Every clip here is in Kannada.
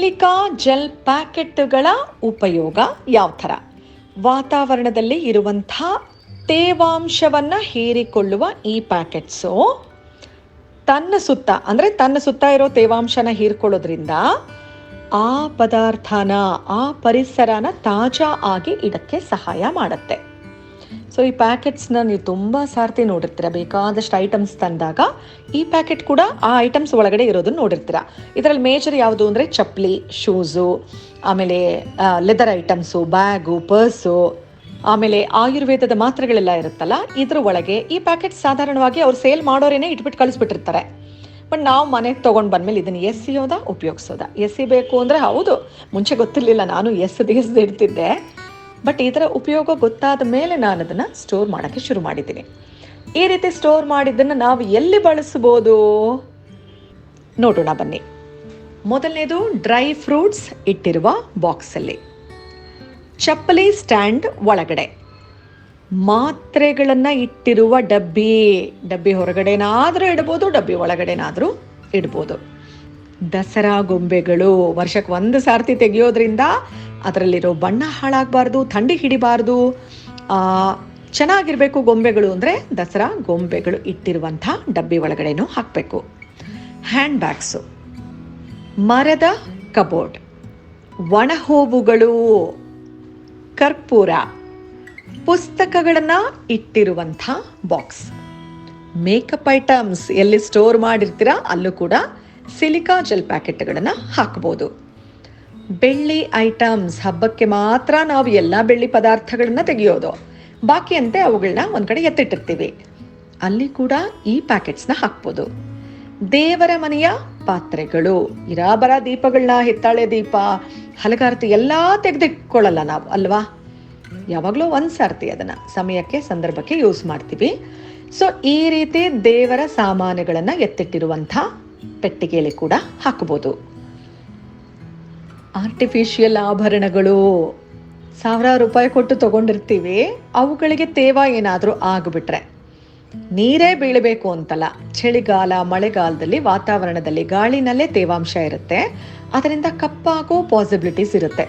ಸಿಲಿಕಾ ಜೆಲ್ ಪ್ಯಾಕೆಟ್ಗಳ ಉಪಯೋಗ ಯಾವ ಥರ? ವಾತಾವರಣದಲ್ಲಿ ಇರುವಂಥ ತೇವಾಂಶವನ್ನು ಹೀರಿಕೊಳ್ಳುವ ಈ ಪ್ಯಾಕೆಟ್ಸು ತನ್ನ ಸುತ್ತ, ಅಂದರೆ ತನ್ನ ಸುತ್ತ ಇರೋ ತೇವಾಂಶನ ಹೀರ್ಕೊಳ್ಳೋದ್ರಿಂದ ಆ ಪದಾರ್ಥನ, ಆ ಪರಿಸರನ ತಾಜಾ ಆಗಿ ಇಡಕ್ಕೆ ಸಹಾಯ ಮಾಡುತ್ತೆ. ಸೊ ಈ ಪ್ಯಾಕೆಟ್ಸ್ನ ನೀವು ತುಂಬ ಸಾರ್ತಿ ನೋಡಿರ್ತೀರ. ಬೇಕಾದಷ್ಟು ಐಟಮ್ಸ್ ತಂದಾಗ ಈ ಪ್ಯಾಕೆಟ್ ಕೂಡ ಆ ಐಟಮ್ಸ್ ಒಳಗಡೆ ಇರೋದನ್ನ ನೋಡಿರ್ತೀರ. ಇದರಲ್ಲಿ ಮೇಜರ್ ಯಾವುದು ಅಂದರೆ ಚಪ್ಪಲಿ ಶೂಸು ಆಮೇಲೆ ಲೆದರ್ ಐಟಮ್ಸು ಬ್ಯಾಗು ಪರ್ಸು ಆಮೇಲೆ ಆಯುರ್ವೇದದ ಮಾತ್ರೆಗಳೆಲ್ಲ ಇರುತ್ತಲ್ಲ, ಇದ್ರ ಒಳಗೆ ಈ ಪ್ಯಾಕೆಟ್ ಸಾಧಾರಣವಾಗಿ ಅವ್ರು ಸೇಲ್ ಮಾಡೋರೇನೆ ಇಟ್ಬಿಟ್ಟು ಕಳಿಸ್ಬಿಟ್ಟಿರ್ತಾರೆ. ಬಟ್ ನಾವು ಮನೆಗೆ ತೊಗೊಂಡು ಬಂದಮೇಲೆ ಇದನ್ನು ಎಸಿಯೋದ ಉಪಯೋಗಿಸೋದ. ಎಸಿಬೇಕು ಅಂದರೆ ಹೌದು. ಮುಂಚೆ ಗೊತ್ತಿರಲಿಲ್ಲ, ನಾನು ಎಸ್ ಎಸ್ದು ಇಡ್ತಿದ್ದೆ. ಬಟ್ ಇದರ ಉಪಯೋಗ ಗೊತ್ತಾದ ಮೇಲೆ ನಾನು ಅದನ್ನು ಸ್ಟೋರ್ ಮಾಡೋಕ್ಕೆ ಶುರು ಮಾಡಿದ್ದೀನಿ. ಈ ರೀತಿ ಸ್ಟೋರ್ ಮಾಡಿದ್ದನ್ನು ನಾವು ಎಲ್ಲಿ ಬಳಸ್ಬೋದು ನೋಡೋಣ ಬನ್ನಿ. ಮೊದಲನೇದು ಡ್ರೈ ಫ್ರೂಟ್ಸ್ ಇಟ್ಟಿರುವ ಬಾಕ್ಸಲ್ಲಿ ಚಪ್ಪಲಿ ಸ್ಟ್ಯಾಂಡ್ ಒಳಗಡೆ. ಮಾತ್ರೆಗಳನ್ನು ಇಟ್ಟಿರುವ ಡಬ್ಬಿ. ಡಬ್ಬಿ ಹೊರಗಡೆನಾದರೂ ಇಡ್ಬೋದು, ಡಬ್ಬಿ ಒಳಗಡೆನಾದರೂ ಇಡ್ಬೋದು. ದಸರಾ ಗೊಂಬೆಗಳು ವರ್ಷಕ್ಕೆ ಒಂದು ಸಾರ್ತಿ ತೆಗೆಯೋದ್ರಿಂದ ಅದರಲ್ಲಿರೋ ಬಣ್ಣ ಹಾಳಾಗಬಾರ್ದು, ಥಂಡಿ ಹಿಡಿಬಾರ್ದು. ಚೆನ್ನಾಗಿರಬೇಕು ಗೊಂಬೆಗಳು ಅಂದರೆ ದಸರಾ ಗೊಂಬೆಗಳು ಇಟ್ಟಿರುವಂಥ ಡಬ್ಬಿ ಒಳಗಡೆನೂ ಹಾಕಬೇಕು. ಹ್ಯಾಂಡ್ ಬ್ಯಾಗ್ಸು ಮರದ ಕಬೋರ್ಡ್ ಒಣಹೋಬುಗಳು ಕರ್ಪೂರ, ಪುಸ್ತಕಗಳನ್ನು ಇಟ್ಟಿರುವಂಥ ಬಾಕ್ಸ್ ಮೇಕಪ್ ಐಟಮ್ಸ್ ಎಲ್ಲಿ ಸ್ಟೋರ್ ಮಾಡಿರ್ತೀರಾ, ಅಲ್ಲೂ ಕೂಡ ಸಿಲಿಕಾ ಜೆಲ್ ಪ್ಯಾಕೆಟ್ಗಳನ್ನು ಹಾಕ್ಬೋದು. ಬೆಳ್ಳಿ ಐಟಮ್ಸ್ ಹಬ್ಬಕ್ಕೆ ಮಾತ್ರ ನಾವು ಎಲ್ಲ ಬೆಳ್ಳಿ ಪದಾರ್ಥಗಳನ್ನು ತೆಗೆಯೋದು. ಬಾಕಿಯಂತೆ ಅವುಗಳನ್ನ ಒಂದು ಕಡೆ ಎತ್ತಿಟ್ಟಿರ್ತೀವಿ. ಅಲ್ಲಿ ಕೂಡ ಈ ಪ್ಯಾಕೆಟ್ಸ್ನ ಹಾಕ್ಬೋದು. ದೇವರ ಮನೆಯ ಪಾತ್ರೆಗಳು, ಇರಾಬರ ದೀಪಗಳನ್ನ ಹಿತ್ತಾಳೆ ದೀಪ ಹಲಗಾರತಿ ಎಲ್ಲ ತೆಗೆದಿಟ್ಕೊಳ್ಳಲ್ಲ ನಾವು, ಅಲ್ವಾ? ಯಾವಾಗಲೂ ಒಂದು ಸಾರ್ತಿ ಅದನ್ನು ಸಮಯಕ್ಕೆ, ಸಂದರ್ಭಕ್ಕೆ ಯೂಸ್ ಮಾಡ್ತೀವಿ. ಸೊ ಈ ರೀತಿ ದೇವರ ಸಾಮಾನುಗಳನ್ನು ಎತ್ತಿಟ್ಟಿರುವಂಥ ಪೆಟ್ಟಿಗೆಯಲ್ಲಿ ಕೂಡ ಹಾಕಬಹುದು. ಆರ್ಟಿಫಿಷಿಯಲ್ ಆಭರಣಗಳು, ಸಾವಿರಾರು ರೂಪಾಯಿ ಕೊಟ್ಟು ತಗೊಂಡಿರ್ತೀವಿ, ಅವುಗಳಿಗೆ ತೇವ ಏನಾದರೂ ಆಗಿಬಿಟ್ರೆ. ನೀರೇ ಬೀಳಬೇಕು ಅಂತಲ್ಲ. ಚಳಿಗಾಲ, ಮಳೆಗಾಲದಲ್ಲಿ, ವಾತಾವರಣದಲ್ಲಿ ಗಾಳಿನಲ್ಲೇ ತೇವಾಂಶ ಇರುತ್ತೆ. ಅದರಿಂದ ಕಪ್ಪಾಗೋ ಪಾಸಿಬಿಲಿಟೀಸ್ ಇರುತ್ತೆ.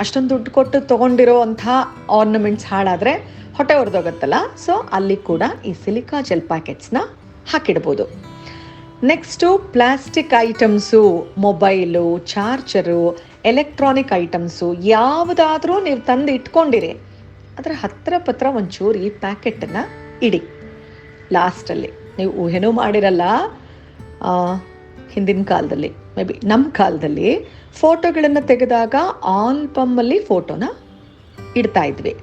ಅಷ್ಟೊಂದು ದುಡ್ಡು ಕೊಟ್ಟು ತೊಗೊಂಡಿರೋ ಅಂಥ ಆರ್ನಮೆಂಟ್ಸ್ ಹಾಳಾದರೆ ಹೊಟ್ಟೆ ಹೊರದೋಗುತ್ತಲ್ಲ ಸೊ ಅಲ್ಲಿ ಕೂಡ ಈ ಸಿಲಿಕಾ ಜೆಲ್ ಪ್ಯಾಕೆಟ್ಸ್ನ ಹಾಕಿಡ್ಬೋದು. Next plastic items mobile charger electronic items ಯಾವುದಾದ್ರೂ ನೀವು ತಂದು ಇಟ್ಕೊಂಡಿರಿ. ಅದರ ಹತ್ತಿರ ಪತ್ರ ಒಂಚೂರು ಈ ಪ್ಯಾಕೆಟನ್ನು ಇಡಿ. ಲಾಸ್ಟಲ್ಲಿ ನೀವು ಊಹೆನೂ ಮಾಡಿರಲ್ಲ. ಹಿಂದಿನ ಕಾಲದಲ್ಲಿ ಮೇ ಬಿ ನಮ್ಮ ಕಾಲದಲ್ಲಿ ಫೋಟೋಗಳನ್ನು ತೆಗೆದಾಗ ಆಲ್ಬಮ್ಮಲ್ಲಿ ಫೋಟೋನ ಇಡ್ತಾ ಇದ್ವಿ.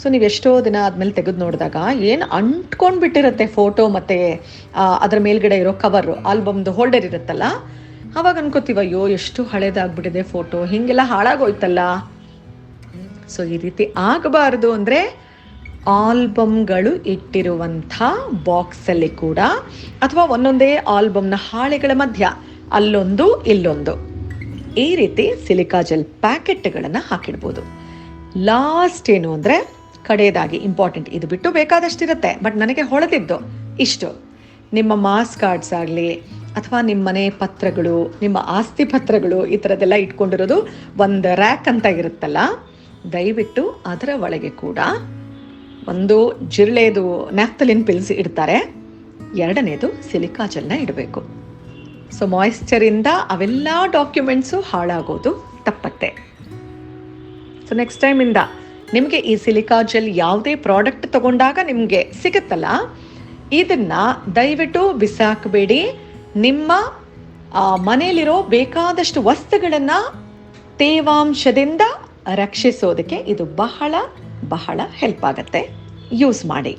ಸೊ ನೀವು ಎಷ್ಟೋ ದಿನ ಆದಮೇಲೆ ತೆಗೆದು ನೋಡಿದಾಗ ಏನು ಅಂಟ್ಕೊಂಡು ಬಿಟ್ಟಿರುತ್ತೆ ಫೋಟೋ ಮತ್ತು ಅದರ ಮೇಲ್ಗಡೆ ಇರೋ ಕವರು ಆಲ್ಬಮ್ದು ಹೋಲ್ಡರ್ ಇರುತ್ತಲ್ಲ? ಅವಾಗ ಅನ್ಕೋತೀವ, ಅಯ್ಯೋ, ಎಷ್ಟು ಹಳೇದಾಗ್ಬಿಟ್ಟಿದೆ ಫೋಟೋ ಹೀಗೆಲ್ಲ ಹಾಳಾಗೋಯ್ತಲ್ಲ? ಸೊ ಈ ರೀತಿ ಆಗಬಾರ್ದು ಅಂದರೆ ಆಲ್ಬಮ್ಗಳು ಇಟ್ಟಿರುವಂಥ ಬಾಕ್ಸಲ್ಲಿ ಕೂಡ, ಅಥವಾ ಒಂದೊಂದೇ ಆಲ್ಬಮ್ನ ಹಾಳೆಗಳ ಮಧ್ಯ, ಅಲ್ಲೊಂದು, ಇಲ್ಲೊಂದು. ಈ ರೀತಿ ಸಿಲಿಕಾ ಜೆಲ್ ಪ್ಯಾಕೆಟ್ಗಳನ್ನು ಹಾಕಿಡ್ಬೋದು. ಲಾಸ್ಟ್ ಏನು ಅಂದರೆ ಕಡೆಯದಾಗಿ ಇಂಪಾರ್ಟೆಂಟ್ ಇದು ಬಿಟ್ಟು ಬೇಕಾದಷ್ಟಿರುತ್ತೆ. ಬಟ್ ನನಗೆ ಹೊಳೆದಿದ್ದು ಇಷ್ಟು. ನಿಮ್ಮ ಮಾಸ್ ಕಾರ್ಡ್ಸ್ ಆಗಲಿ, ಅಥವಾ ನಿಮ್ಮ ಮನೆ ಪತ್ರಗಳು, ನಿಮ್ಮ ಆಸ್ತಿ ಪತ್ರಗಳು ಈ ಥರದ್ದೆಲ್ಲ ಇಟ್ಕೊಂಡಿರೋದು ಒಂದು ರ್ಯಾಕ್ ಅಂತ ಇರುತ್ತಲ್ಲ, ದಯವಿಟ್ಟು ಅದರ ಒಳಗೆ ಕೂಡ ಒಂದು ಜಿರಳೆದು ನ್ಯಾಪ್ತಲಿನ್ ಪಿಲ್ಸ್ ಇಡ್ತಾರೆ. ಎರಡನೇದು ಸಿಲಿಕಾ ಜೆಲ್ನ ಇಡಬೇಕು. ಸೊ ಮಾಯಿಶ್ಚರಿಂದ ಅವೆಲ್ಲ ಡಾಕ್ಯುಮೆಂಟ್ಸು ಹಾಳಾಗೋದು ತಪ್ಪತ್ತೆ. ಸೊ ನೆಕ್ಸ್ಟ್ ಟೈಮಿಂದ ನಿಮಗೆ ಈ ಸಿಲಿಕಾ ಜೆಲ್ ಯಾವುದೇ ಪ್ರಾಡಕ್ಟ್ ತಗೊಂಡಾಗ ನಿಮಗೆ ಸಿಗುತ್ತಲ್ಲ? ಇದನ್ನು ದಯವಿಟ್ಟು ಬಿಸಾಕಬೇಡಿ. ನಿಮ್ಮ ಮನೆಯಲ್ಲಿರೋ ಬೇಕಾದಷ್ಟು ವಸ್ತುಗಳನ್ನು ತೇವಾಂಶದಿಂದ ರಕ್ಷಿಸೋದಕ್ಕೆ ಇದು ಬಹಳ ಬಹಳ ಹೆಲ್ಪ್ ಆಗುತ್ತೆ. ಯೂಸ್ ಮಾಡಿ.